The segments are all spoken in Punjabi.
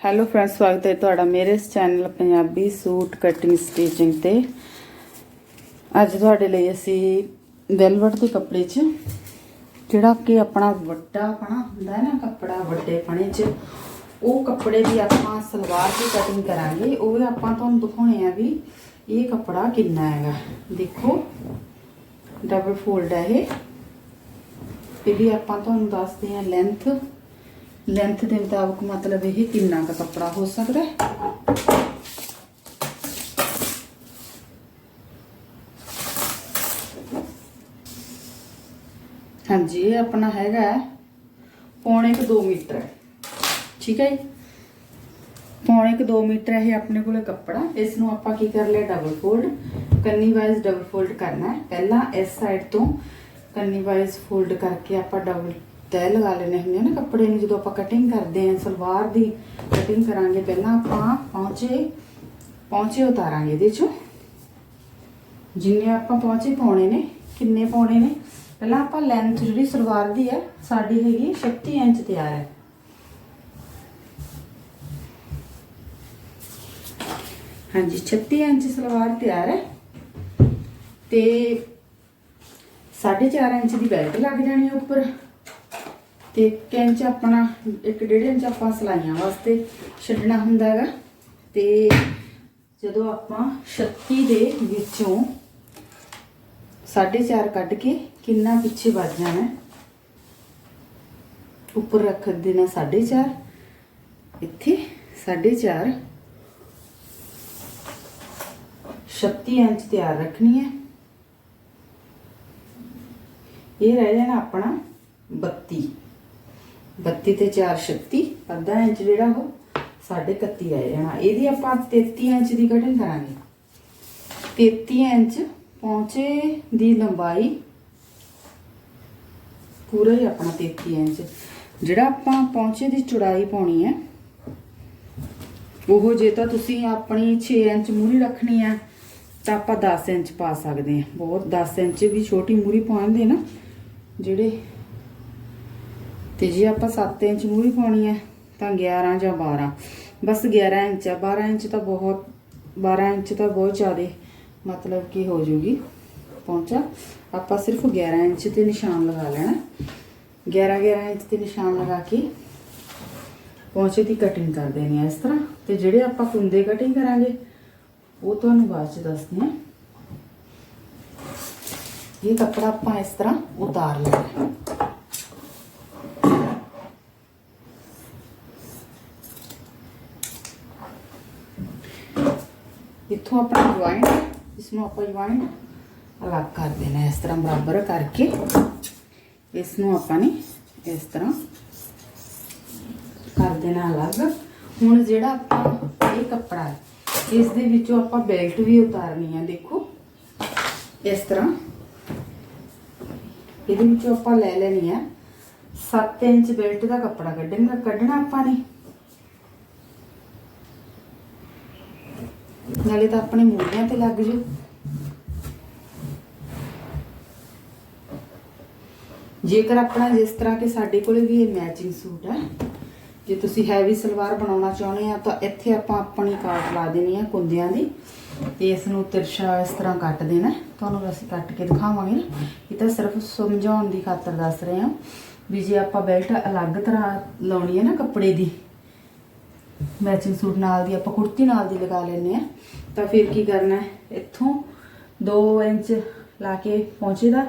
ਹੈਲੋ ਫਰੈਂਡਸ ਸਵਾਗਤ ਹੈ ਤੁਹਾਡਾ ਮੇਰੇ ਇਸ channel Punjabi suit cutting stitching ਤੇ। ਅੱਜ ਤੁਹਾਡੇ ਲਈ ਅਸੀਂ ਵੈਲਵਟ ਦੇ ਕੱਪੜੇ 'ਚ, ਜਿਹੜਾ ਕਿ ਆਪਣਾ ਵੱਡਾ ਪਣਾ ਹੁੰਦਾ ਹੈ ਨਾ, ਕੱਪੜਾ ਵੱਡੇ ਪਣੇ 'ਚ, ਉਹ ਕੱਪੜੇ ਦੀ ਆਪਾਂ ਸਲਵਾਰ ਦੀ ਕਟਿੰਗ ਕਰਾਂਗੇ। ਉਹ ਵੀ ਆਪਾਂ ਤੁਹਾਨੂੰ ਦਿਖਾਉਣੇ ਆ ਵੀ ਇਹ ਕੱਪੜਾ ਕਿੰਨਾ ਹੈਗਾ। ਦੇਖੋ ਡਬਲ ਫੋਲਡ ਹੈ ਇਹ। ਇਹ ਵੀ ਆਪਾਂ ਤੁਹਾਨੂੰ ਦੱਸਦੇ ਹਾਂ ਲੈਂਥ ਲੈਂਥ ਦੇ ਮੁਤਾਬਕ ਮਤਲਬ ਇਹ ਕਿੰਨਾ ਕੁ ਕੱਪੜਾ ਹੋ ਸਕਦਾ ਹੈ? ਹਾਂਜੀ, ਇਹ ਆਪਣਾ ਹੈਗਾ ਹੈ ਪੌਣੇ ਕੁ 2 ਮੀਟਰ ਠੀਕ ਹੈ ਜੀ? ਪੌਣੇ ਕੁ 2 ਮੀਟਰ ਇਹ ਆਪਣੇ ਕੋਲੇ ਕੱਪੜਾ। ਇਸ ਨੂੰ ਆਪਾਂ ਕੀ ਕਰ ਲਿਆ? ਡਬਲ ਫੋਲਡ ਕੰਨੀ ਵਾਈਜ਼ ਡਬਲ ਫੋਲਡ ਕਰਨਾ ਹੈ। ਪਹਿਲਾਂ ਇਸ ਸਾਈਡ ਤੋਂ ਕੰਨੀ ਵਾਈਜ਼ ਫੋਲਡ ਕਰਕੇ ਆਪਾਂ ਡਬਲ ਤੈਅ ਲਗਾ ਲੈਣੇ ਹੁੰਦੇ ਆ ਨਾ ਕੱਪੜੇ ਨੂੰ, ਜਦੋਂ ਆਪਾਂ ਕਟਿੰਗ ਕਰਦੇ ਹਾਂ, ਸਲਵਾਰ ਦੀ ਕਟਿੰਗ ਕਰਾਂਗੇ, ਪਹਿਲਾਂ ਆਪਾਂ ਪਹੁੰਚੇ ਪਹੁੰਚੇ ਉਤਾਰਾਂਗੇ ਇਹਦੇ ਚੋਂ। ਜਿੰਨੇ ਆਪਾਂ ਪਹੁੰਚੇ ਪਾਉਣੇ ਨੇ, ਕਿੰਨੇ ਪਾਉਣੇ ਨੇ? ਪਹਿਲਾਂ ਆਪਾਂ ਲੈਂਥ ਜਿਹੜੀ ਸਲਵਾਰ ਦੀ ਹੈ, ਸਾਡੀ ਹੈਗੀ 36 ਇੰਚ ਤਿਆਰ ਹੈ। ਹਾਂਜੀ 36 ਇੰਚ ਸਲਵਾਰ ਤਿਆਰ ਹੈ। ਤੇ 4.5 ਇੰਚ ਦੀ ਬੈਲਟ ਲੱਗ ਜਾਣੀ ਉੱਪਰ। ਤੇ 1 ਇੰਚ ਆਪਣਾ 1.5 ਇੰਚ ਆਪਾਂ ਸਲਾਈਆਂ ਵਾਸਤੇ ਛੱਡਣਾ ਹੁੰਦਾ ਹੈਗਾ। ਤੇ ਜਦੋਂ ਆਪਾਂ 36 ਦੇ ਵਿੱਚੋਂ 4.5 ਕੱਢ ਕੇ ਕਿੰਨਾ ਪਿੱਛੇ ਵੱਜ ਜਾਣਾ ਉੱਪਰ ਰੱਖ ਦੇਣਾ 4.5 ਇੱਥੇ 4.5 36 ਇੰਚ ਤਿਆਰ ਰੱਖਣੀ ਹੈ। ਇਹ ਰਹਿ ਜਾਣਾ ਆਪਣਾ 32 32 ਤੇ 4 36 ਅੱਧਾ ਇੰਚ ਜਿਹੜਾ ਉਹ 31 ਰਹਿ ਜਾਣਾ। ਇਹਦੀ ਆਪਾਂ 33 ਇੰਚ ਦੀ ਕਟਿੰਗ ਕਰਾਂਗੇ। 33 ਇੰਚ ਪਹੁੰਚੇ ਦੀ ਲੰਬਾਈ ਪੂਰਾ ਹੀ ਆਪਣਾ 33 ਇੰਚ। ਜਿਹੜਾ ਆਪਾਂ ਪਹੁੰਚੇ ਦੀ ਚੌੜਾਈ ਪਾਉਣੀ ਹੈ, ਉਹ ਜੇ ਤਾਂ ਤੁਸੀਂ ਆਪਣੀ 6 ਇੰਚ ਮੂਰੀ ਰੱਖਣੀ ਹੈ, ਤਾਂ ਆਪਾਂ 10 ਇੰਚ ਪਾ ਸਕਦੇ ਹਾਂ। ਬਹੁਤ 10 ਇੰਚ ਵੀ ਛੋਟੀ ਮੂਰੀ ਪਾਉਂਦੇ ਨਾ, ਜਿਹੜੇ ਤੇ ਜੇ ਆਪਾਂ 7 ਇੰਚ ਮੂਰੀ ਪਾਉਣੀ ਹੈ, ਤਾਂ 11 ਜਾਂ 12 ਬਸ 11 ਇੰਚ ਆ। 12 ਇੰਚ ਤਾਂ ਬਹੁਤ 12 ਇੰਚ ਤਾਂ ਬਹੁਤ ਜ਼ਿਆਦਾ ਮਤਲਬ ਕਿ ਹੋ ਜੂਗੀ। ਪਹੁੰਚਾ। ਆਪਾਂ ਸਿਰਫ 11 ਇੰਚ ਤੇ ਨਿਸ਼ਾਨ ਲਗਾ ਲੈਣਾ। 11 11 ਇੰਚ ਤੇ ਨਿਸ਼ਾਨ ਲਗਾ ਕੇ ਪਹੁੰਚੇ ਦੀ ਕਟਿੰਗ ਕਰ ਦੇਣੀ ਹੈ ਇਸ ਤਰ੍ਹਾਂ। ਤੇ ਜਿਹੜੇ ਆਪਾਂ ਕੁੰਦੇ ਕਟਿੰਗ ਕਰਾਂਗੇ, ਉਹ ਤੁਹਾਨੂੰ ਬਾਅਦ ਚ ਦੱਸਦੇ ਹਾਂ ਇਹ ਕੱਪੜਾ ਆਪਾਂ ਇਸ ਤਰ੍ਹਾਂ ਉਤਾਰ ਲੈਣਾ। ਇੱਥੋਂ ਆਪਣਾ ਜੁਆਇੰਟ ਇਸ ਨੂੰ ਆਪਾਂ ਜੁਆਇੰਟ ਅਲੱਗ ਕਰ ਦੇਣਾ, ਇਸ ਤਰ੍ਹਾਂ ਬਰਾਬਰ ਕਰਕੇ। ਇਸ ਨੂੰ ਆਪਾਂ ਨੇ ਇਸ ਤਰ੍ਹਾਂ ਕਰ ਦੇਣਾ ਅਲੱਗ। ਹੁਣ ਜਿਹੜਾ ਆਪਾਂ ਇਹ ਕੱਪੜਾ ਹੈ, ਇਸ ਦੇ ਵਿੱਚੋਂ ਆਪਾਂ ਬੈਲਟ ਵੀ ਉਤਾਰਨੀ ਆ ਦੇਖੋ। ਇਸ ਤਰ੍ਹਾਂ। ਇਹਦੇ ਵਿੱਚੋਂ ਆਪਾਂ ਲੈ ਲੈਣੀ ਹੈ 7 ਇੰਚ ਬੈਲਟ ਦਾ ਕੱਪੜਾ, ਕੱਢਣਾ ਕੱਢਣਾ ਆਪਾਂ ਨੇ। ਨਾਲੇ ਤਾਂ ਆਪਣੇ ਮੂਢਿਆਂ ਤੇ ਲੱਗ ਜੂ ਜੇਕਰ ਆਪਣਾ ਜਿਸ ਤਰ੍ਹਾਂ ਕਿ ਸਾਡੇ ਕੋਲੇ ਵੀ ਇਹ ਮੈਚਿੰਗ ਸੂਟ ਹੈ ਜੇ ਤੁਸੀਂ ਹੈਵੀ ਸਲਵਾਰ ਬਣਾਉਣਾ ਚਾਹੁੰਦੇ ਆ, ਤਾਂ ਇੱਥੇ ਆਪਾਂ ਆਪਣੀ ਕਾਟ ਲਾ ਦੇਣੀ ਆ ਕੁੰਦਿਆਂ ਦੀ। ਤੇ ਇਸ ਨੂੰ ਤਿਰਛਾ ਇਸ ਤਰ੍ਹਾਂ ਕੱਟ ਦੇਣਾ। ਤੁਹਾਨੂੰ ਅਸੀਂ ਕੱਟ ਕੇ ਦਿਖਾਵਾਂਗੇ ਨਾ। ਇਹ ਤਾਂ ਸਿਰਫ ਸਮਝਾਉਣ ਦੀ ਖਾਤਰ ਦੱਸ ਰਹੇ ਹਾਂ ਵੀ ਜੇ ਆਪਾਂ ਬੈਲਟ ਅਲੱਗ ਤਰ੍ਹਾਂ ਲਾਉਣੀ ਹੈ ਨਾ ਕੱਪੜੇ ਦੀ ਮੈਚਿੰਗ ਸੂਟ ਨਾਲ ਦੀ, ਆਪਾਂ ਕੁੜਤੀ ਨਾਲ ਦੀ ਲਗਾ ਲੈਨੇ ਆ ਤਾਂ ਫਿਰ ਕੀ ਕਰਨਾ ਹੈ? ਇੱਥੋਂ 2 ਇੰਚ ਲਾ ਕੇ ਪਹੁੰਚੇ ਦਾ,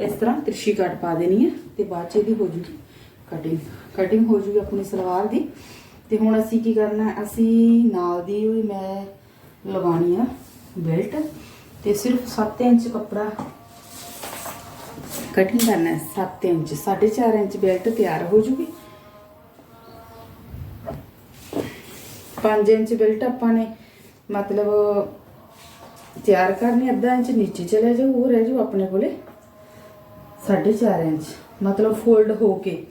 ਇਸ ਤਰ੍ਹਾਂ ਤਿਰਛੀ ਕੱਟ ਪਾ ਦੇਣੀ ਹੈ ਤੇ ਬਾਅਦ ਚ ਇਹਦੀ ਹੋ ਜੂਗੀ ਕਟਿੰਗ ਕਟਿੰਗ ਹੋ ਜੂਗੀ ਆਪਣੀ ਸਲਵਾਰ ਦੀ। ਤੇ ਹੁਣ ਅਸੀਂ ਕੀ ਕਰਨਾ ਅਸੀਂ ਨਾਲ ਦੀ ਵੀ ਮੈਂ ਲਗਾਉਣੀ ਆ ਬੈਲਟ ਤੇ ਸਿਰਫ 7 ਇੰਚ ਕੱਪੜਾ ਕਟਿੰਗ ਕਰਨਾ ਹੈ। 7 ਇੰਚ 4.5 ਇੰਚ ਬੈਲਟ ਤਿਆਰ ਹੋ ਜੂਗੀ। 5 ਇੰਚ ਬੈਲਟ ਆਪਾਂ ਨੇ, ਮਤਲਬ ਤਿਆਰ ਕਰਨੀ ਅੱਧਾ ਇੰਚ, ਨੀਚੇ ਚਲੇ ਜਾਓ, ਉਹ ਰਹਿ ਜਾਓ ਆਪਣੇ ਕੋਲੇ 4.5 ਇੰਚ, ਮਤਲਬ ਫੋਲਡ ਹੋ ਕੇ।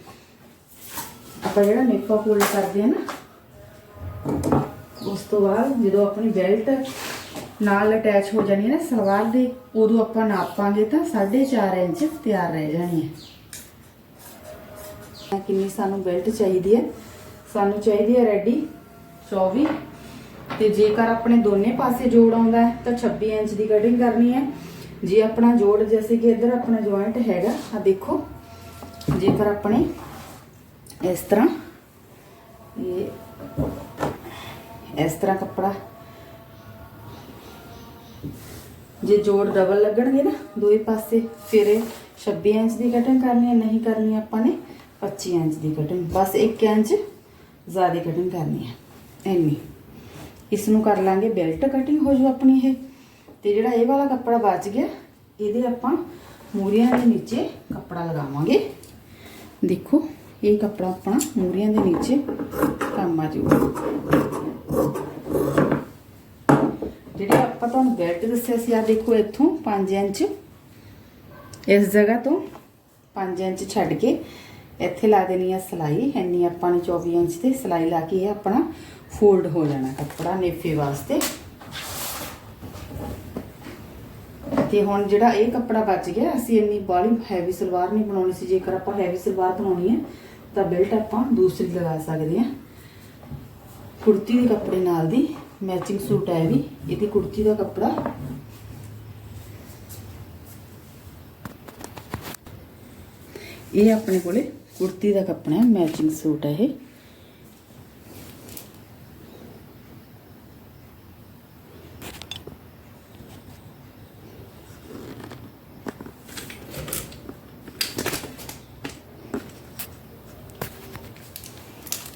ਆਪਾਂ ਜਿਹੜਾ ਨੇਫਾ ਫੋਲਡ ਕਰਦੇ ਆ ਨਾ, ਉਸ ਤੋਂ ਬਾਅਦ ਜਦੋਂ ਆਪਣੀ ਬੈਲਟ ਨਾਲ ਅਟੈਚ ਹੋ ਜਾਣੀ ਹੈ ਨਾ ਸਲਵਾਰ ਦੇ, ਉਦੋਂ ਆਪਾਂ ਨਾਪਾਂਗੇ ਤਾਂ 4.5 ਇੰਚ ਤਿਆਰ ਰਹਿ ਜਾਣੀ ਹੈ। ਕਿੰਨੀ ਸਾਨੂੰ ਬੈਲਟ ਚਾਹੀਦੀ ਹੈ? ਸਾਨੂੰ ਚਾਹੀਦੀ ਹੈ ਰੈਡੀ 24 ਤੇ ਜੇਕਰ ਆਪਣੇ ਦੋਨੇ ਪਾਸੇ ਜੋੜ ਆਉਂਦਾ ਹੈ ਤਾਂ 26 ਇੰਚ ਦੀ ਕਟਿੰਗ ਕਰਨੀ ਹੈ ਜੇ ਆਪਣਾ ਜੋੜ ਜੈਸੇ ਕਿ ਇੱਧਰ ਆਪਣਾ ਜੁਆਇੰਟ ਹੈਗਾ ਆ ਦੇਖੋ ਜੇਕਰ ਆਪਣੇ ਇਸ ਤਰ੍ਹਾਂ ਇਹ ਇਸ ਤਰ੍ਹਾਂ ਕੱਪੜਾ ਜੇ ਜੋੜ ਡਬਲ ਲੱਗਣਗੇ ਨਾ ਦੋਵੇਂ ਪਾਸੇ ਫਿਰ ਇਹ 26 ਇੰਚ ਦੀ ਕਟਿੰਗ ਕਰਨੀ ਹੈ ਨਹੀਂ ਕਰਨੀ ਆਪਾਂ ਨੇ 25 ਇੰਚ ਦੀ ਕਟਿੰਗ ਬਸ 1 ਇੰਚ ਜ਼ਿਆਦਾ ਕਟਿੰਗ ਕਰਨੀ ਹੈ ਇੰਨੀ ਇਸ ਨੂੰ ਕਰ ਲਾਂਗੇ ਬੈਲਟ ਕਟਿੰਗ ਹੋ ਜੂ ਆਪਣੀ ਇਹ। ਤੇ ਜਿਹੜਾ ਇਹ ਵਾਲਾ ਕੱਪੜਾ ਬਚ ਗਿਆ, ਇਹਦੇ ਆਪਾਂ ਮੂਰੀਆਂ ਦੇ ਨੀਚੇ ਕੱਪੜਾ ਲਗਾਵਾਂਗੇ। ਦੇਖੋ, ਇਹ ਕੱਪੜਾ ਆਪਣਾ ਮੂਰੀਆਂ ਦੇ ਨੀਚੇ ਕੰਮ ਆ ਜਾਊਗਾ ਜਿਹੜੇ ਆਪਾਂ ਤੁਹਾਨੂੰ ਬੈਲਟ ਦੱਸਿਆ ਸੀ ਆ ਦੇਖੋ ਇੱਥੋਂ 5 ਇੰਚ। ਇਸ ਜਗ੍ਹਾ ਤੋਂ 5 ਇੰਚ ਛੱਡ ਕੇ ਇੱਥੇ ਲਾ ਦੇਣੀ ਆ ਸਲਾਈ, ਇੰਨੀ ਆਪਾਂ ਨੇ 24 ਇੰਚ ਤੇ ਸਲਾਈ ਲਾ ਕੇ ਇਹ ਆਪਣਾ ਫੋਲਡ ਹੋ ਜਾਣਾ ਕੱਪੜਾ ਨੇਫੇ ਵਾਸਤੇ। ਤੇ ਹੁਣ ਜਿਹੜਾ ਇਹ ਕੱਪੜਾ ਬਚ ਗਿਆ, ਅਸੀਂ ਇੰਨੀ ਬਾਲੀ ਹੈਵੀ ਸਲਵਾਰ ਨਹੀਂ ਬਣਾਉਣੀ ਸੀ, ਜੇਕਰ ਆਪਾਂ ਹੈਵੀ ਸਲਵਾਰ ਬਣਾਉਣੀ ਹੈ ਤਾਂ ਬੈਲਟ ਆਪਾਂ ਦੂਸਰੀ ਲਗਾ ਸਕਦੇ ਹਾਂ ਕੁੜਤੀ ਦੇ ਕੱਪੜੇ ਨਾਲ ਦੀ ਮੈਚਿੰਗ ਸੂਟ ਹੈ ਇਹ ਵੀ, ਇਹਦੀ ਕੁੜਤੀ ਦਾ ਕੱਪੜਾ। ਇਹ ਆਪਣੇ ਕੋਲੇ ਕੁੜਤੀ ਦਾ ਕੱਪੜਾ ਹੈ ਮੈਚਿੰਗ ਸੂਟ ਹੈ ਇਹ।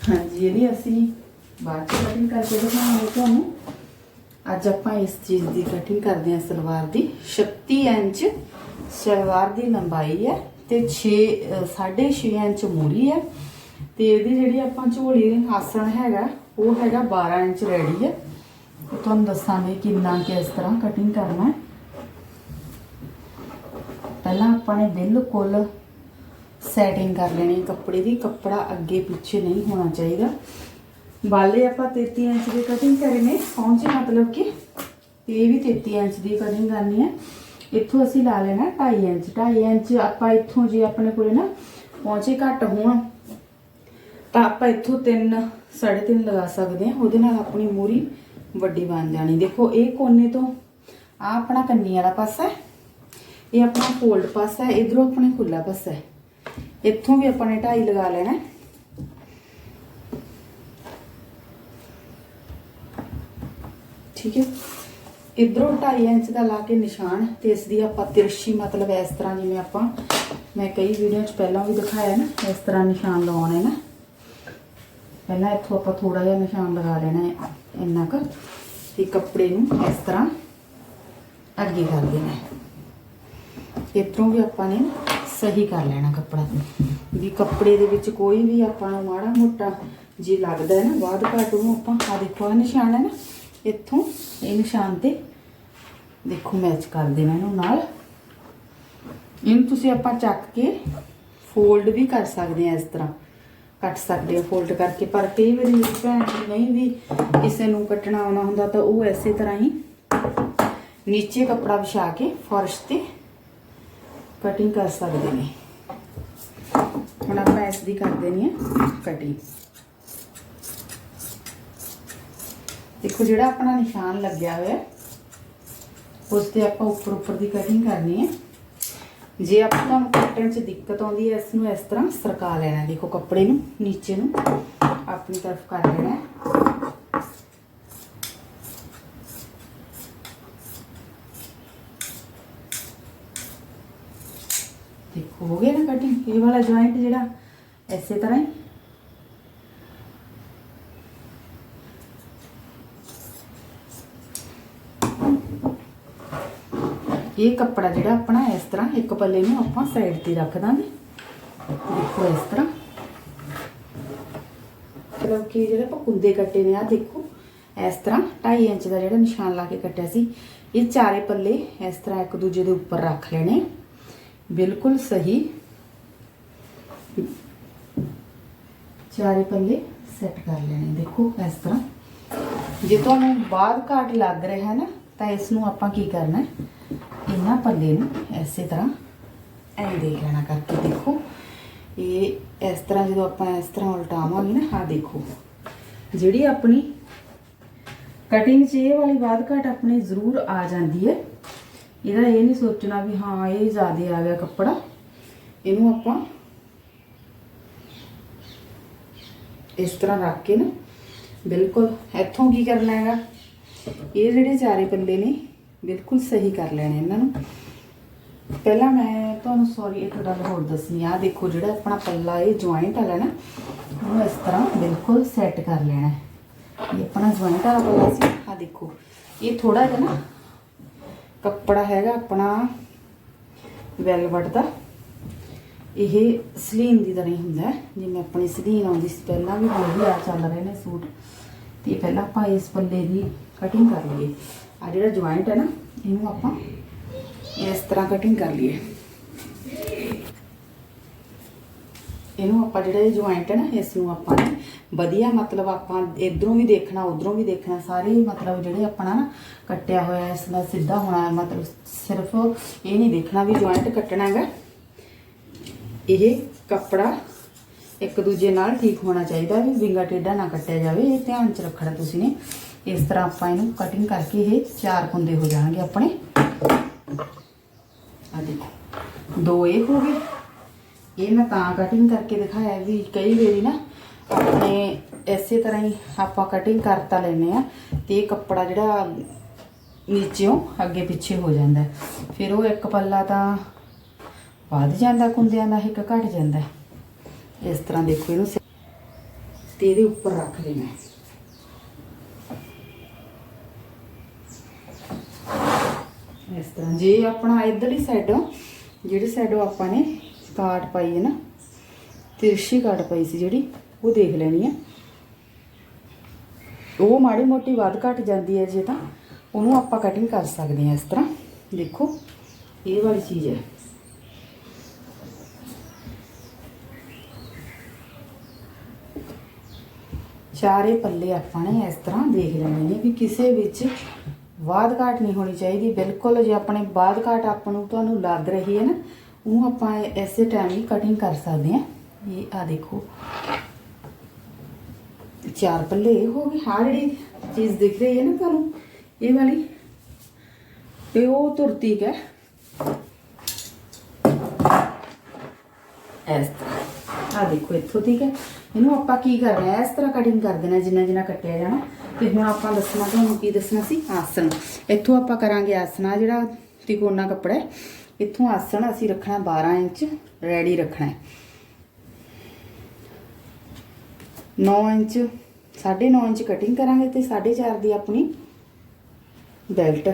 ਹਾਂਜੀ ਇਹਦੀ ਅਸੀਂ ਬਾਅਦ ਚ ਕਟਿੰਗ ਕਰਕੇ ਦਿਖਾਵਾਂਗੇ ਤੁਹਾਨੂੰ। ਅੱਜ ਆਪਾਂ ਇਸ ਚੀਜ਼ ਦੀ ਕਟਿੰਗ ਕਰਦੇ ਹਾਂ ਸਲਵਾਰ ਦੀ। 36 ਇੰਚ ਸਲਵਾਰ ਦੀ ਲੰਬਾਈ ਹੈ। ਤੇ 6 6.5 ਇੰਚ ਮੂਰੀ ਹੈ। ਤੇ ਇਹਦੀ ਜਿਹੜੀ ਆਪਾਂ ਝੋਲੀ ਦੇ ਆਸਣ ਹੈਗਾ, ਉਹ ਹੈਗਾ 12 ਇੰਚ ਰੈਡੀ ਹੈ। ਤੁਹਾਨੂੰ ਦੱਸਾਂਗੇ ਕਿੰਨਾ ਕਿਸ ਤਰ੍ਹਾਂ ਕਟਿੰਗ ਕਰਨਾ ਹੈ। ਪਹਿਲਾਂ ਆਪਾਂ ਨੇ ਬਿਲਕੁਲ ਸੈਟਿੰਗ ਕਰ ਲੈਣੀ ਕੱਪੜੇ ਦੀ, ਕੱਪੜਾ ਅੱਗੇ ਪਿੱਛੇ ਨਹੀਂ ਹੋਣਾ ਚਾਹੀਦਾ। ਬਾਲੇ ਆਪਾਂ 33 ਇੰਚ ਦੀ ਕਟਿੰਗ ਕਰੇ ਪਹੁੰਚੇ ਮਤਲਬ ਕਿ ਇਹ ਵੀ 33 ਇੰਚ ਦੀ ਕਟਿੰਗ ਕਰਨੀ ਹੈ। ਇੱਥੋਂ ਅਸੀਂ ਲਾ ਲੈਣਾ 2.5 ਇੰਚ 2.5 ਇੰਚ ਆਪਾਂ ਇੱਥੋਂ ਜੇ ਆਪਣੇ ਕੋਲੇ ਨਾ ਪਹੁੰਚੇ ਘੱਟ ਹੋਣ, ਤਾਂ ਆਪਾਂ ਇੱਥੋਂ 3 3.5 ਲਗਾ ਸਕਦੇ ਹਾਂ। ਉਹਦੇ ਨਾਲ ਆਪਣੀ ਮੂਰੀ ਵੱਡੀ ਬਣ ਜਾਣੀ। ਦੇਖੋ, ਇਹ ਕੋਨੇ ਤੋਂ ਆ ਆਪਣਾ ਕੰਨੀ ਵਾਲਾ ਪਾਸਾ ਹੈ। ਇਹ ਆਪਣਾ ਫੋਲਡ ਪਾਸਾ ਹੈ। ਇਧਰੋਂ ਆਪਣੇ ਖੁੱਲਾ ਪਾਸਾ ਹੈ। ਇੱਥੋਂ ਵੀ ਆਪਾਂ ਨੇ 2.5 ਲਗਾ ਲੈਣਾ ਹੈ। ਠੀਕ ਹੈ। ਇਧਰੋਂ 2.5 ਇੰਚ ਦਾ ਲਾ ਕੇ ਨਿਸ਼ਾਨ ਤੇ ਇਸ ਦੀ ਆਪਾਂ ਤਿਰਛੀ ਮਤਲਬ ਇਸ ਤਰ੍ਹਾਂ ਜਿਵੇਂ ਆਪਾਂ, ਮੈਂ ਕਈ ਵੀਡੀਓ 'ਚ ਪਹਿਲਾਂ ਵੀ ਦਿਖਾਇਆ ਨਾ, ਇਸ ਤਰ੍ਹਾਂ ਨਿਸ਼ਾਨ ਲਗਾਉਣਾ ਹੈ ਨਾ। ਪਹਿਲਾਂ ਇੱਥੋਂ ਆਪਾਂ ਥੋੜਾ ਜਿਹਾ ਨਿਸ਼ਾਨ ਲਗਾ ਲੈਣਾ ਹੈ, ਇੰਨਾ ਕੁ, ਤੇ ਕੱਪੜੇ ਨੂੰ ਇਸ ਤਰ੍ਹਾਂ ਅੱਗੇ ਕਰ ਦੇਣਾ ਹੈ। ਇੱਧਰੋਂ ਵੀ ਆਪਾਂ ਨੇ ਸਹੀ ਕਰ ਲੈਣਾ ਕੱਪੜਾ। ਵੀ ਕੱਪੜੇ ਦੇ ਵਿੱਚ ਕੋਈ ਵੀ ਆਪਾਂ ਨੂੰ ਮਾੜਾ ਮੋਟਾ ਜੇ ਲੱਗਦਾ ਹੈ ਨਾ ਬਾਅਦ ਘਾਟ ਨੂੰ ਆਪਾਂ ਆ ਦੇਖੋ ਆ ਨਿਸ਼ਾਨ ਹੈ ਨਾ। ਇੱਥੋਂ, ਇਹ ਨਿਸ਼ਾਨ ਤੇ। ਦੇਖੋ ਮੈਚ ਕਰ ਦੇਣਾ ਇਹਨੂੰ ਨਾਲ। ਇਹਨੂੰ ਤੁਸੀਂ ਆਪਾਂ ਚੱਕ ਕੇ ਫੋਲਡ ਵੀ ਕਰ ਸਕਦੇ ਆ ਇਸ ਤਰ੍ਹਾਂ। ਕੱਟ ਸਕਦੇ ਆ ਫੋਲਡ ਕਰਕੇ, ਪਰ ਕਈ ਵਾਰੀ ਮੇਰੀ ਭੈਣ ਜੀ ਨਹੀਂ ਵੀ ਕਿਸੇ ਨੂੰ ਕੱਟਣਾ ਆਉਣਾ ਹੁੰਦਾ ਤਾਂ ਉਹ ਐਸੇ ਤਰ੍ਹਾਂ ਹੀ ਨੀਚੇ ਕੱਪੜਾ ਵਿਛਾ ਕੇ ਫਰਸ਼ ਤੇ ਕਟਿੰਗ ਕਰ ਸਕਦੇ ਨੇ। ਹੁਣ ਆਪਾਂ ਇਸ ਦੀ ਕਰ ਦੇਣੀ ਹੈ ਕਟਿੰਗ ਦੇਖੋ ਜਿਹੜਾ ਆਪਣਾ ਨਿਸ਼ਾਨ ਲੱਗਿਆ ਹੋਇਆ ਹੈ, ਉਸ ਤੇ ਆਪਾਂ ਉੱਪਰ ਉੱਪਰ ਦੀ ਕਟਿੰਗ ਕਰਨੀ ਹੈ। ਜੇ ਆਪਾਂ ਨੂੰ ਕੱਟਣ 'ਚ ਦਿੱਕਤ ਆਉਂਦੀ ਹੈ ਇਸ ਨੂੰ ਇਸ ਤਰ੍ਹਾਂ ਸਰਕਾ ਲੈਣਾ ਦੇਖੋ ਕੱਪੜੇ ਨੂੰ ਨੀਚੇ ਨੂੰ ਆਪਣੀ ਤਰਫ ਕਰ ਲੈਣਾ ਦੇਖੋ ਹੋ ਗਿਆ ਨਾ ਕਟਿੰਗ ਇਹ ਵਾਲਾ ਜੁਆਇੰਟ ਜਿਹੜਾ ਐਸੇ ਤਰ੍ਹਾਂ ਹੀ ਇਹ ਕੱਪੜਾ ਜਿਹੜਾ ਆਪਣਾ ਇਸ ਤਰ੍ਹਾਂ ਇੱਕ ਪੱਲੇ ਨੂੰ ਆਪਾਂ ਸਾਈਡ ਤੇ ਰੱਖ ਦਾਂਗੇ। ਦੇਖੋ ਇਸ ਤਰ੍ਹਾਂ। ਮਤਲਬ ਕਿ ਜਿਹੜੇ ਆਪਾਂ ਕੁੰਦੇ ਕੱਟੇ ਨੇ ਆ ਦੇਖੋ। ਇਸ ਤਰ੍ਹਾਂ 2.5 ਇੰਚ ਦਾ ਜਿਹੜਾ ਨਿਸ਼ਾਨ ਲਾ ਕੇ ਕੱਟਿਆ ਸੀ। ਇਹ ਚਾਰੇ ਪੱਲੇ ਇਸ ਤਰ੍ਹਾਂ ਇੱਕ ਦੂਜੇ ਦੇ ਉੱਪਰ ਰੱਖ ਲੈਣੇ। ਬਿਲਕੁਲ ਸਹੀ। ਚਾਰੇ ਪੱਲੇ ਸੈੱਟ ਕਰ ਲੈਣੇ। ਦੇਖੋ ਇਸ ਤਰ੍ਹਾਂ। ਜੇ ਤੁਹਾਨੂੰ ਬਾਅਦ ਘਾਟ ਲੱਗ ਰਿਹਾ ਹੈ ਨਾ, ਤਾਂ ਇਸ ਨੂੰ ਆਪਾਂ ਕੀ ਕਰਨਾ ਹੈ? ਇਹਨਾਂ ਪੱਲੇ ਨੂੰ ਐਸੇ ਤਰ੍ਹਾਂ ਐਂ ਦੇ ਲੈਣਾ ਕਰਕੇ ਦੇਖੋ ਇਹ ਇਸ ਤਰ੍ਹਾਂ ਜਦੋਂ ਆਪਾਂ ਇਸ ਤਰ੍ਹਾਂ ਉਲਟਾਵਾਂਗੇ ਨਾ ਆਹ ਦੇਖੋ ਜਿਹੜੀ ਆਪਣੀ ਕਟਿੰਗ 'ਚ ਇਹ ਵਾਲੀ ਬਾਤ ਘਟ ਆਪਣੇ ਜ਼ਰੂਰ ਆ ਜਾਂਦੀ ਹੈ ਇਹਦਾ ਇਹ ਨਹੀਂ ਸੋਚਣਾ ਵੀ ਹਾਂ ਇਹ ਜ਼ਿਆਦਾ ਆ ਗਿਆ ਕੱਪੜਾ ਇਹਨੂੰ ਆਪਾਂ ਇਸ ਤਰ੍ਹਾਂ ਰੱਖ ਕੇ ਨਾ ਬਿਲਕੁਲ ਇੱਥੋਂ ਕੀ ਕਰਨਾ ਹੈਗਾ ਇਹ ਜਿਹੜੇ ਚਾਰੇ ਪੱਲੇ ਨੇ ਬਿਲਕੁਲ ਸਹੀ ਕਰ ਲੈਣੇ ਇਹਨਾਂ ਨੂੰ। ਪਹਿਲਾਂ ਮੈਂ ਤੁਹਾਨੂੰ ਸੌਰੀ ਇੱਕ ਗੱਲ ਹੋਰ ਦੱਸਣੀ ਆ। ਦੇਖੋ, ਜਿਹੜਾ ਆਪਣਾ ਪੱਲਾ, ਇਹ ਜੁਆਇੰਟ ਵਾਲਾ ਨਾ, ਉਹਨੂੰ ਇਸ ਤਰ੍ਹਾਂ ਬਿਲਕੁਲ ਸੈੱਟ ਕਰ ਲੈਣਾ ਇਹ ਆਪਣਾ ਜੁਆਇੰਟ ਵਾਲਾ ਪੱਲਾ ਸੀ। ਆ ਦੇਖੋ, ਇਹ ਥੋੜਾ ਜਿਹਾ ਨਾ ਕੱਪੜਾ ਹੈਗਾ ਆਪਣਾ ਵੈਲਵਟ ਦਾ। ਇਹ ਸਲੀਨ ਦੀ ਤਰ੍ਹਾਂ ਹੀ ਹੁੰਦਾ ਜਿਵੇਂ ਆਪਣੀ ਸਲੀਨ ਆਉਂਦੀ ਸੀ, ਪਹਿਲਾਂ ਵੀ ਹੁਣ ਵੀ ਆ ਚੱਲ ਰਹੇ ਨੇ ਸੂਟ। ਤੇ ਪਹਿਲਾਂ ਆਪਾਂ ਇਸ ਪੱਲੇ ਦੀ ਕਟਿੰਗ ਕਰ ਲਈਏ। ਆ ਜਿਹੜਾ ਜੁਆਇੰਟ ਹੈ ਨਾ, ਇਹਨੂੰ ਆਪਾਂ ਇਸ ਤਰ੍ਹਾਂ ਕਟਿੰਗ ਕਰ ਲਈਏ। ਇਹਨੂੰ ਆਪਾਂ ਜਿਹੜਾ ਇਹ ਜੁਆਇੰਟ ਹੈ ਨਾ ਇਸ ਨੂੰ ਆਪਾਂ ਨੇ ਵਧੀਆ ਮਤਲਬ ਆਪਾਂ ਇਧਰੋਂ ਵੀ ਦੇਖਣਾ, ਉਧਰੋਂ ਵੀ ਦੇਖਣਾ, ਸਾਰੇ ਮਤਲਬ ਜਿਹੜੇ ਆਪਣਾ ਨਾ ਕੱਟਿਆ ਹੋਇਆ, ਇਸ ਦਾ ਸਿੱਧਾ ਹੋਣਾ, ਮਤਲਬ ਸਿਰਫ ਇਹ ਨਹੀਂ ਦੇਖਣਾ ਵੀ ਜੁਆਇੰਟ ਕੱਟਣਾ ਹੈਗਾ। ਇਹ ਕੱਪੜਾ ਇੱਕ ਦੂਜੇ ਨਾਲ ਠੀਕ ਹੋਣਾ ਚਾਹੀਦਾ ਵੀ ਵਿੰਗਾ ਟੇਢਾ ਨਾ ਕੱਟਿਆ ਜਾਵੇ, ਇਹ ਧਿਆਨ ਚ ਰੱਖਣਾ ਤੁਸੀਂ ਨੇ। ਇਸ ਤਰ੍ਹਾਂ ਆਪਾਂ ਇਹਨੂੰ ਕਟਿੰਗ ਕਰਕੇ ਇਹ ਚਾਰ ਕੁੰਦੇ ਹੋ ਜਾਣਗੇ ਆਪਣੇ। ਆ ਦੇਖੋ, ਦੋ ਇਹ ਹੋ ਗਏ। ਇਹ ਮੈਂ ਤਾਂ ਕਟਿੰਗ ਕਰਕੇ ਦਿਖਾਇਆ ਵੀ ਕਈ ਵਾਰੀ ਨਾ ਆਪਣੇ ਇਸੇ ਤਰ੍ਹਾਂ ਹੀ ਆਪਾਂ ਕਟਿੰਗ ਕਰਤਾ ਲੈਨੇ ਆ ਤੇ ਇਹ ਕੱਪੜਾ ਜਿਹੜਾ ਨੀਚੇੋਂ ਅੱਗੇ ਪਿੱਛੇ ਹੋ ਜਾਂਦਾ ਫਿਰ ਉਹ ਇੱਕ ਪੱਲਾ ਤਾਂ ਵੱਧ ਜਾਂਦਾ ਕੁੰਦਿਆਂ ਦਾ ਇੱਕ ਘਟ ਜਾਂਦਾ ਇਸ ਤਰ੍ਹਾਂ ਦੇਖੋ ਇਹਨੂੰ ਸੇ- ਤੇ ਇਹਦੇ ਉੱਪਰ ਰੱਖ ਦੇਣਾ ਹੈ। ਇਸ ਤਰ੍ਹਾਂ। ਜੇ ਆਪਣਾ ਇਧਰਲੀ ਸਾਈਡੋਂ ਜਿਹੜੀ ਸਾਈਡੋਂ ਆਪਾਂ ਨੇ ਕਾਟ ਪਾਈ ਹੈ ਨਾ ਤਿਰਛੀ ਕਾਟ ਪਾਈ ਸੀ ਜਿਹੜੀ, ਉਹ ਦੇਖ ਲੈਣੀ ਹੈ ਉਹ ਮਾੜੀ ਮੋਟੀ ਵੱਧ ਘਟ ਜਾਂਦੀ ਹੈ ਜੇ ਤਾਂ, ਉਹਨੂੰ ਆਪਾਂ ਕਟਿੰਗ ਕਰ ਸਕਦੇ ਹਾਂ ਇਸ ਤਰ੍ਹਾਂ। ਦੇਖੋ, ਇਹ ਵਾਲੀ ਚੀਜ਼ ਹੈ। ਚਾਰੇ ਪੱਲੇ ਆਪਾਂ ਨੇ ਇਸ ਤਰ੍ਹਾਂ ਦੇਖ ਲੈਣੇ ਨੇ ਵੀ ਕਿਸੇ ਵਿੱਚ ਬਾਦ ਘਾਟ ਨਹੀਂ ਹੋਣੀ ਚਾਹੀਦੀ। ਬਿਲਕੁਲ ਜੇ ਆਪਣੇ ਬਾਦ ਘਾਟ ਆਪਾਂ ਨੂੰ ਤੁਹਾਨੂੰ ਲੱਗ ਰਹੀ ਹੈ ਨਾ, ਉਹ ਆਪਾਂ ਐਸੇ ਟਾਈਮ ਹੀ ਕਟਿੰਗ ਕਰ ਸਕਦੇ ਹਾਂ। ਇਹ ਆ ਦੇਖੋ। ਚਾਰ ਪੱਲੇ ਇਹ ਹੋ ਗਏ। ਆਹ ਜਿਹੜੀ ਚੀਜ਼ ਦਿਖ ਰਹੀ ਹੈ ਨਾ ਤੁਹਾਨੂੰ, ਇਹ ਵਾਲੀ, ਇਹ ਉਹ ਤੁਰਤੀਕ ਹੈ। ਇਸ ਤਰ੍ਹਾਂ। ਆ ਦੇਖੋ, ਇੱਥੋਂ ਠੀਕ ਹੈ। ਇਹਨੂੰ ਆਪਾਂ ਕੀ ਕਰਨਾ ਹੈ? ਇਸ ਤਰ੍ਹਾਂ ਕਟਿੰਗ ਕਰ ਦੇਣਾ, ਜਿੰਨਾ ਜਿੰਨਾ ਕੱਟਿਆ ਜਾਣਾ। ਤੇ ਹੁਣ ਆਪਾਂ ਦੱਸਣਾ, ਤੁਹਾਨੂੰ ਕੀ ਦੱਸਣਾ ਸੀ? ਆਸਣ। ਇੱਥੋਂ ਆਪਾਂ ਕਰਾਂਗੇ ਆਸਣਾ ਜਿਹੜਾ ਤਿਕੋਨਾ ਕੱਪੜਾ ਹੈ, ਇੱਥੋਂ ਆਸਣ ਅਸੀਂ ਰੱਖਣਾ 12 ਇੰਚ ਰੈਡੀ ਰੱਖਣਾ ਹੈ। 9 ਇੰਚ 9.5 ਇੰਚ ਕਟਿੰਗ ਕਰਾਂਗੇ ਤੇ 4.5 ਦੀ ਆਪਣੀ ਬੈਲਟ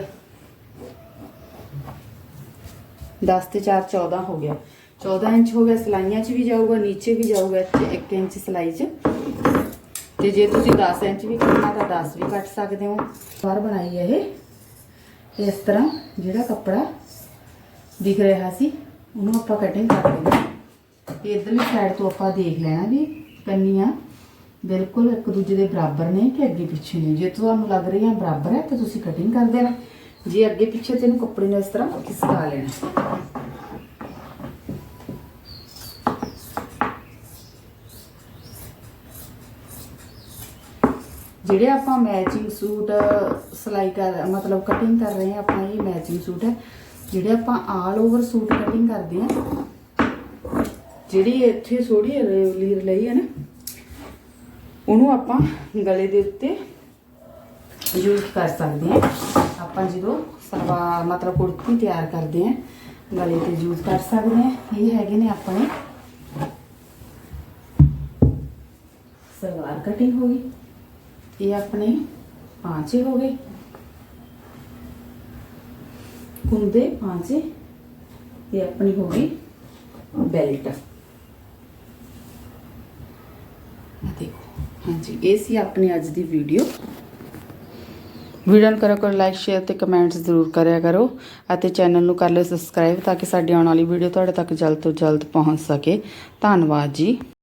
10 ਤੇ 4 14 ਹੋ ਗਿਆ। 14 ਇੰਚ ਹੋ ਗਿਆ ਸਲਾਈਆਂ 'ਚ ਵੀ ਜਾਊਗਾ ਨੀਚੇ ਵੀ ਜਾਊਗਾ ਇੱਥੇ 1 ਇੰਚ ਸਲਾਈ 'ਚ ਤੇ ਜੇ ਤੁਸੀਂ 10 ਇੰਚ ਵੀ ਕਰਨਾ ਤਾਂ 10 ਵੀ ਕੱਟ ਸਕਦੇ ਹੋ ਬਾਹਰ ਬਣਾਈ ਹੈ ਇਹ ਇਸ ਤਰ੍ਹਾਂ ਜਿਹੜਾ ਕੱਪੜਾ ਦਿਖ ਰਿਹਾ ਸੀ ਉਹਨੂੰ ਆਪਾਂ ਕਟਿੰਗ ਕਰ ਦੇਣਾ ਤੇ ਇਧਰਲੀ ਸਾਈਡ ਤੋਂ ਆਪਾਂ ਦੇਖ ਲੈਣਾ ਵੀ ਕੰਨੀਆਂ ਬਿਲਕੁਲ ਇੱਕ ਦੂਜੇ ਦੇ ਬਰਾਬਰ ਨੇ ਕਿ ਅੱਗੇ ਪਿੱਛੇ ਨੇ। ਜੇ ਤੁਹਾਨੂੰ ਲੱਗ ਰਹੀਆਂ ਬਰਾਬਰ ਹੈ ਤਾਂ ਤੁਸੀਂ ਕਟਿੰਗ ਕਰ ਦੇਣਾ। ਜੇ ਅੱਗੇ ਪਿੱਛੇ ਤੈਨੂੰ ਕੱਪੜੇ ਨੂੰ ਇਸ ਤਰ੍ਹਾਂ ਖਿਸਕਾ ਲੈਣਾ। ਜਿਹੜੇ ਆਪਾਂ ਮੈਚਿੰਗ ਸੂਟ ਸਿਲਾਈ ਕਰ, ਮਤਲਬ ਕਟਿੰਗ ਕਰ ਰਹੇ ਹਾਂ, ਆਪਣਾ ਇਹ ਮੈਚਿੰਗ ਸੂਟ ਹੈ। ਜਿਹੜੇ ਆਪਾਂ ਆਲ ਓਵਰ ਸੂਟ ਕਟਿੰਗ ਕਰਦੇ ਹਾਂ, ਜਿਹੜੀ ਇੱਥੇ ਥੋੜੀ ਲੀਰ ਲਈ ਹੈ ਨਾ, ਉਹਨੂੰ ਆਪਾਂ ਗਲੇ ਦੇ ਉੱਤੇ ਯੂਜ਼ ਕਰ ਸਕਦੇ ਹਾਂ। ਆਪਾਂ ਜਦੋਂ ਸਲਵਾ ਮਤਲਬ ਕੁੜਤੀ ਤਿਆਰ ਕਰਦੇ ਹਾਂ, ਗਲੇ ਤੇ ਯੂਜ਼ ਕਰ ਸਕਦੇ ਹਾਂ। ਇਹ ਹੈਗੇ ਨੇ ਆਪਣੇ। ਸਲਵਾਰ ਕਟਿੰਗ ਹੋ ਗਈ। ਇਹ ਆਪਣੇ ਪਾਂਚੇ ਹੋ ਗਏ। ਕੁੰਦੇ ਪਾਂਚੇ ਇਹ ਆਪਣੀ ਹੋ ਗਈ ਬੈਲਟ। ਆ ਦੇਖੋ, ਹਾਂਜੀ, ਇਹ ਸੀ ਆਪਣੀ ਅੱਜ ਦੀ ਵੀਡੀਓ। ਵੀਡੀਓ ਨੂੰ ਕਰੋ ਕਰੋ ਲਾਈਕ ਸ਼ੇਅਰ ਤੇ ਕਮੈਂਟਸ ਜ਼ਰੂਰ ਕਰਿਆ ਕਰੋ ਅਤੇ ਚੈਨਲ ਨੂੰ ਕਰ ਲਿਓ ਸਬਸਕ੍ਰਾਈਬ ਤਾਂ ਕਿ ਸਾਡੀ ਆਉਣ ਵਾਲੀ ਵੀਡੀਓ ਤੁਹਾਡੇ ਤੱਕ ਜਲਦ ਤੋਂ ਜਲਦ ਪਹੁੰਚ ਸਕੇ। ਧੰਨਵਾਦ ਜੀ।